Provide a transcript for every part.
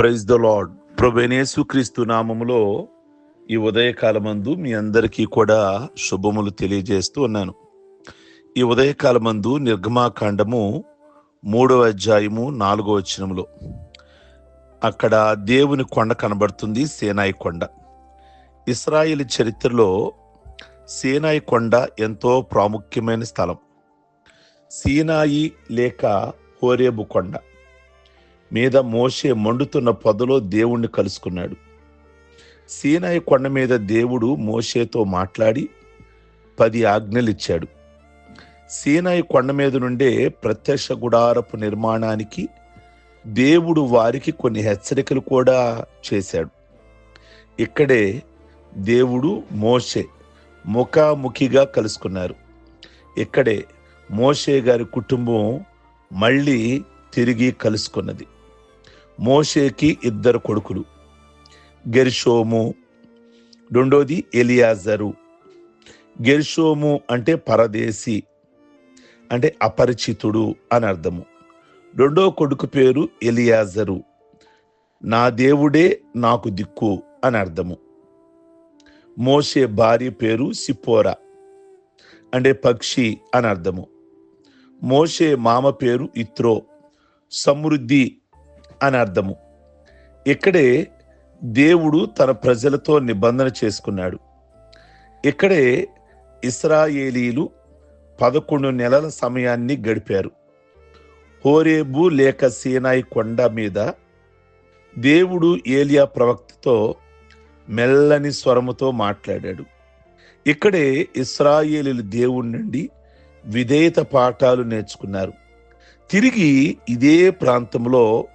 Praise the lord. ప్రభేనేసు క్రీస్తు నామములో ఈ ఉదయకాలమందు మీ అందరికీ కూడా శుభములు తెలియజేస్తూ ఉన్నాను. ఈ ఉదయకాలమందు నిర్గమాకాండము మూడవ అధ్యాయము నాలుగో వచనములో. అక్కడ దేవుని కొండ కనబడుతుంది సేనాయి కొండ. ఇస్రాయిల్ చరిత్రలో సేనాయి కొండ ఎంతో ప్రాముఖ్యమైన స్థలం. సీనాయి లేక హోరేబు కొండ. మీద మోషే మండుతున్న పొదలో దేవుణ్ణి కలుసుకున్నాడు. సీనాయి కొండ మీద దేవుడు మోషేతో మాట్లాడి పది ఆజ్ఞలు ఇచ్చాడు సీనాయి కొండ మీద నుండే ప్రత్యక్ష గుడారపు నిర్మాణానికి దేవుడు వారికి కొన్ని హెచ్చరికలు కూడా చేశాడు. ఇక్కడే దేవుడు మోషే ముఖాముఖిగా కలుసుకున్నారు. ఇక్కడే మోషే గారి కుటుంబం మళ్ళీ తిరిగి కలుసుకున్నది. మోషేకి ఇద్దరు కొడుకులు. గెర్షోము రెండోది ఎలియాజరు. గెర్షోము అంటే పరదేశి అంటే అపరిచితుడు అని అర్థము. రెండో కొడుకు పేరు ఎలియాజరు. నా దేవుడే నాకు దిక్కు అని అర్థము. మోషే భార్య పేరు సిపోరా అంటే పక్షి అని అర్థము. మోషే మామ పేరు ఇత్రో. సమృద్ధి అని అర్థము. ఇక్కడే దేవుడు తన ప్రజలతో నిబంధన చేసుకున్నాడు. ఇక్కడే ఇస్రాయేలీలు పదకొండు నెలల సమయాన్ని గడిపారు. హోరేబు లేక సీనాయి కొండ మీద దేవుడు ఏలియా ప్రవక్తతో మెల్లని స్వరముతో మాట్లాడాడు. ఇక్కడే ఇస్రాయేలీలు దేవుడి నుండి విధేయత పాఠాలు నేర్చుకున్నారు. తిరిగి ఇదే ప్రాంతంలో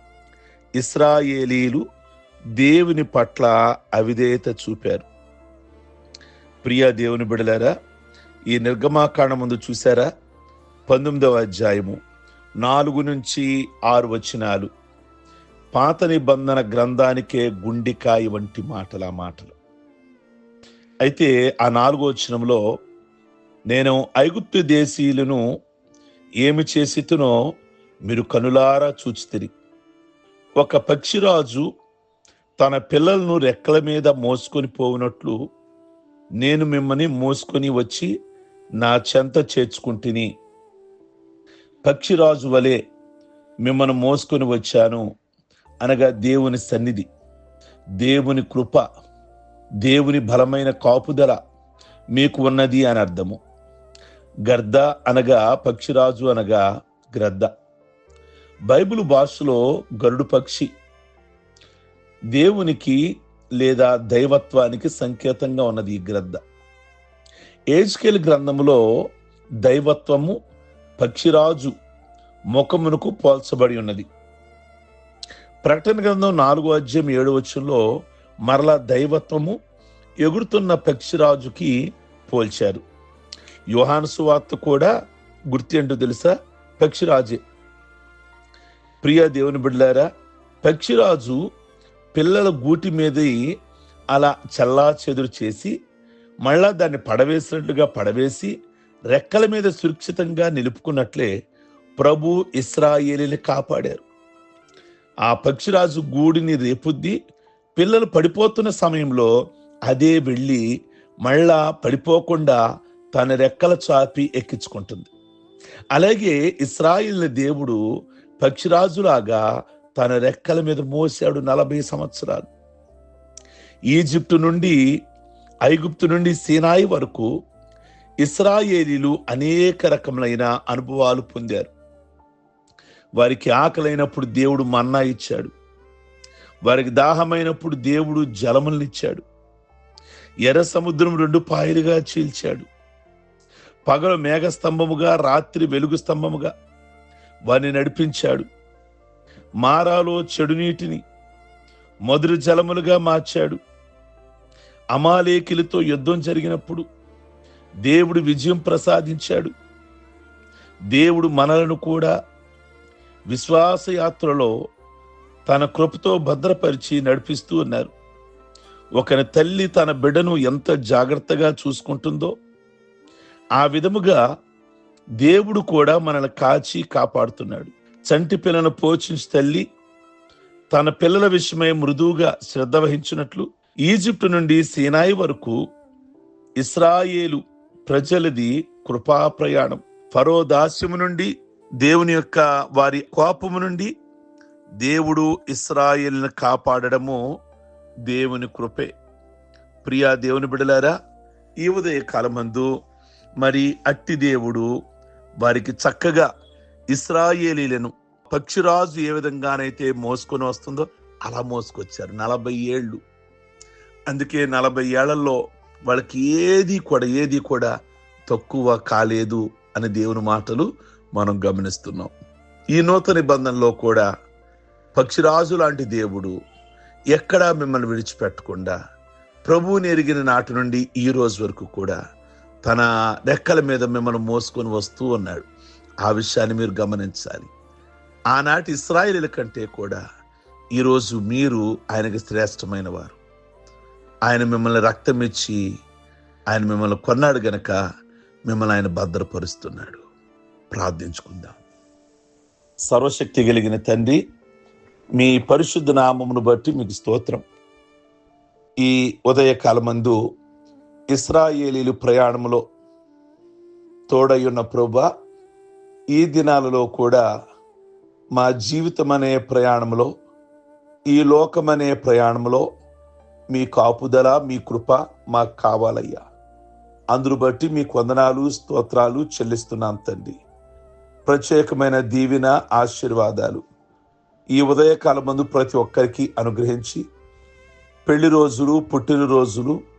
ఇస్రాయేలీలు దేవుని పట్ల అవిధేయత చూపారు. ప్రియ దేవుని బిడలారా ఈ నిర్గమాకాండ ముందు చూసారా పంతొమ్మిదవ అధ్యాయము నాలుగు నుంచి ఆరు వచనాలు. పాత నిబంధన గ్రంథానికే గుండికాయ వంటి మాటల మాటలు. అయితే ఆ నాలుగో వచనంలో నేను ఐగుప్తు దేశీయులను ఏమి చేసితునో మీరు కనులారా చూచితిరి. ఒక పక్షిరాజు తన పిల్లలను రెక్కల మీద మోసుకొని పోవునట్లు నేను మిమ్మల్ని మోసుకొని వచ్చి నా చెంత చేర్చుకుంటుని. పక్షిరాజు వలె మిమ్మల్ని మోసుకొని వచ్చాను అనగా దేవుని సన్నిధి దేవుని కృప దేవుని బలమైన కాపుదల మీకు ఉన్నది అని అర్థము. గర్ద అనగా పక్షిరాజు అనగా గ్రద్ద. బైబిల్ భాషలో గరుడు పక్షి దేవునికి లేదా దైవత్వానికి సంకేతంగా ఉన్నది ఈ గ్రద్ద ఏజ్కేల్ గ్రంథములో దైవత్వము పక్షిరాజు ముఖమునకు పోల్చబడి ఉన్నది. ప్రకటన గ్రంథం నాలుగో అధ్యాయం ఏడు వచ్చంలో మరలా దైవత్వము ఎగురుతున్న పక్షిరాజుకి పోల్చారు. యుహాను సువార్త కూడా గుర్తేంటో తెలుసా? పక్షిరాజే. ప్రియ దేవుని బిడ్డలారా పక్షిరాజు పిల్లల గూటి మీద అలా చల్లా చెదురు చేసి మళ్ళా దాన్ని పడవేసినట్లుగా పడవేసి రెక్కల మీద సురక్షితంగా నిలుపుకున్నట్లే ప్రభు ఇస్రాయేలీని కాపాడారు. ఆ పక్షిరాజు గూడిని రేపుద్ది పిల్లలు పడిపోతున్న సమయంలో అదే వెళ్ళి మళ్ళా పడిపోకుండా తన రెక్కల చాపి ఎక్కించుకుంటుంది. అలాగే ఇస్రాయిల్ దేవుడు పక్షిరాజులాగా తన రెక్కల మీద మోసాడు నలభై సంవత్సరాలు. ఈజిప్టు నుండి ఐగుప్తు నుండి సీనాయి వరకు ఇస్రాయేలీలు అనేక రకములైన అనుభవాలు పొందారు. వారికి ఆకలైనప్పుడు దేవుడు మన్నా ఇచ్చాడు. వారికి దాహమైనప్పుడు దేవుడు జలములనిచ్చాడు. ఎర్ర సముద్రం రెండు పాయలుగా చీల్చాడు. పగలు మేఘస్తంభముగా రాత్రి వెలుగు స్తంభముగా వారిని నడిపించాడు. మారాలో చెడు నీటిని మధుర జలములుగా మార్చాడు. అమాలేకిలతో యుద్ధం జరిగినప్పుడు దేవుడు విజయం ప్రసాదించాడు. దేవుడు మనలను కూడా విశ్వాసయాత్రలో తన కృపతో భద్రపరిచి నడిపిస్తూ ఉన్నారు. ఒకని తల్లి తన బిడ్డను ఎంత జాగ్రత్తగా చూసుకుంటుందో ఆ విధముగా దేవుడు కూడా మనల్ని కాచి కాపాడుతున్నాడు. చంటి పిల్లను పోషించి తల్లి తన పిల్లల విషయమై మృదువుగా శ్రద్ధ వహించినట్లు ఈజిప్టు నుండి సీనాయి వరకు ఇస్రాయేలు ప్రజలది కృపా ప్రయాణం. ఫరో దాస్యము నుండి దేవుని యొక్క వారి కోపము నుండి దేవుడు ఇస్రాయేల్ని కాపాడడము దేవుని కృపే. ప్రియా దేవుని బిడలారా ఈ ఉదయ కాలమందు మరి అట్టి దేవుడు వారికి చక్కగా ఇస్రాయేలీలను పక్షిరాజు ఏ విధంగానైతే మోసుకొని వస్తుందో అలా మోసుకొచ్చారు. నలభై ఏళ్ళు. అందుకే నలభై ఏళ్ళలో వాళ్ళకి ఏది కూడా ఏది కూడా తక్కువ కాలేదు అని దేవుని మాటలు మనం గమనిస్తున్నాం. ఈ నూతన నిబంధనలో కూడా పక్షిరాజు లాంటి దేవుడు ఎక్కడా మిమ్మల్ని విడిచిపెట్టకుండా ప్రభువుని ఎరిగిన నాటి నుండి ఈ రోజు వరకు కూడా తన రెక్కల మీద మిమ్మల్ని మోసుకొని వస్తూ ఉన్నాడు. ఆ విషయాన్ని మీరు గమనించాలి. ఆనాటి ఇస్రాయేలీల కంటే కూడా ఈరోజు మీరు ఆయనకి శ్రేష్టమైన వారు. ఆయన మిమ్మల్ని రక్తం ఇచ్చి ఆయన మిమ్మల్ని కొన్నాడు గనక మిమ్మల్ని ఆయన భద్రపరుస్తున్నాడు. ప్రార్థించుకుందాం. సర్వశక్తి కలిగిన తండ్రి మీ పరిశుద్ధ నామమును బట్టి మీకు స్తోత్రం. ఈ ఉదయకాలమందు ఇస్రాయేలీలు ప్రయాణంలో తోడయున్న ప్రభు ఈ దినాలలో కూడా మా జీవితం అనే ప్రయాణంలో ఈ లోకమనే ప్రయాణంలో మీ కాపుదల మీ కృప మాకు కావాలయ్యా. అందును బట్టి మీ వందనాలు స్తోత్రాలు చెల్లిస్తున్నాం తండ్రి. ప్రత్యేకమైన దీవెన ఆశీర్వాదాలు ఈ ఉదయకాలం ముందు ప్రతి ఒక్కరికి అనుగ్రహించి పెళ్ళి రోజులు పుట్టిన రోజులు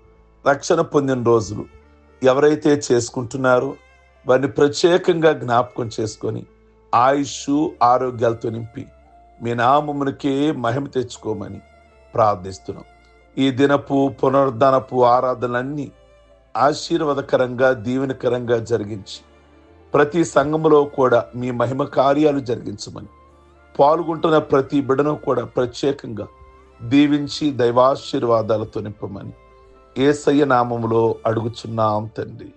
రక్షణ పొందిన రోజులు ఎవరైతే చేసుకుంటున్నారో వారిని ప్రత్యేకంగా జ్ఞాపకం చేసుకొని ఆయుష్ ఆరోగ్యాలతో నింపి మీ నామమునికే మహిమ తెచ్చుకోమని ప్రార్థిస్తున్నాం. ఈ దినపు పునరుద్ధానపు ఆరాధనలన్నీ ఆశీర్వాదకరంగా దీవెనకరంగా జరిగించి ప్రతి సంఘములో కూడా మీ మహిమ కార్యాలు జరిగించమని పాల్గొంటున్న ప్రతి బిడను కూడా ప్రత్యేకంగా దీవించి దైవాశీర్వాదాలతో నింపమని ఏసయ్య నామములో అడుగుచున్నాం తండ్రి.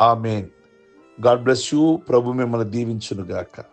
ఆమెన్. God bless you. ప్రభు మిమ్మల్ని దీవించునుగాక.